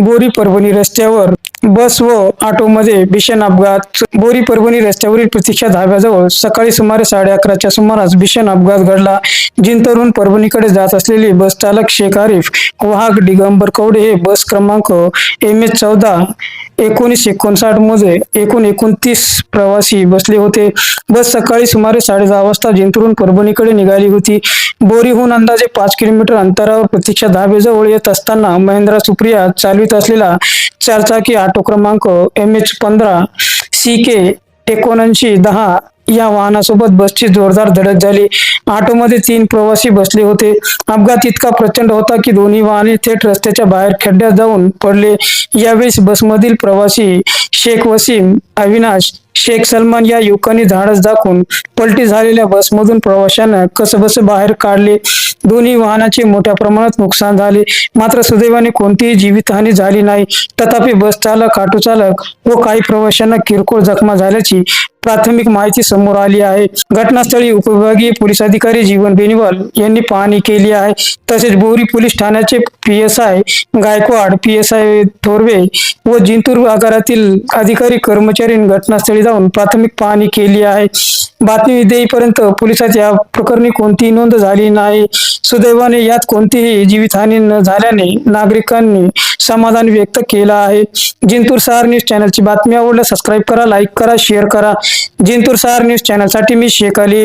बोरी परभणी रस्त्यावर बस व ऑटोमध्ये भीषण अपघात. बोरी परभणी रस्त्यावरील प्रतीक्षा धाब्याजवळ सकाळी सुमारे साडे अकराच्या सुमारास भीषण अपघात घडला. जिंतरून परभणीकडे जात असलेली बस चालक शेख आरिफ वाहक दिगंबर कवडे हे बस क्रमांक एम एच चौदा एकोणीस एकोणसाठमध्ये एकूण एकोणतीस प्रवासी बसले होते. बस सकाळी सुमारे साडे दहा वाजता जिंतूरून परभणीकडे निघाली होती. बोरीहून अंदाजे पाच किलोमीटर अंतरावर प्रतीक्षा धाबेजवळ येत असताना महिंद्रा सुप्रिया चालवित असलेला चारचाकी ऑटो क्रमांक एम एच पंधरा सी के एकोणऐंशी दहा या वाहनासोबत बसची जोरदार धडक झाली. ऑटोमध्ये तीन प्रवासी बसले होते. अपघात इतका प्रचंड होता की दोन्ही वाहने थेट रस्त्याच्या बाहेर खड्ड्यात जाऊन पडले. यावेळी बसमधील प्रवासी शेख वसीम अविनाश शेख सलमान या युवकांनी धाडस दाखवून पलटी झालेल्या बसमधून प्रवाशांना कसबस बाहेर काढले. दोन्ही वाहनाचे मोठ्या प्रमाणात नुकसान झाले. मात्र सुदैवाने कोणतीही जीवितहानी झाली नाही. तथापि बस चालक ऑटो चालक व काही प्रवाशांना किरकोळ जखमा झाल्याची प्राथमिक माहिती समोर आली आहे. घटनास्थळी उपविभागीय पोलीस अधिकारी जीवन बेनिवाल यांनी पाहणी केली आहे. तसेच बोरी पोलीस ठाण्याचे P S I Gaikwad P S I Thorve व जिंतूर आगारातील अधिकारी कर्मचाऱ्यांनी घटनास्थळी जाऊन प्राथमिक पाहणी केली आहे. बातमी देईपर्यंत पोलिसात या प्रकरणी कोणतीही नोंद झाली नाही. सुदैवाने यात कोणतीही जीवितहानी न झाल्याने नागरिकांनी समाधान व्यक्त केलं आहे. जिंतूर सहार न्यूज चॅनलची बातमी आवडल्यास सबस्क्राईब करा लाईक करा शेअर करा. जिंतूर सहार न्यूज चॅनलसाठी मी शेख अली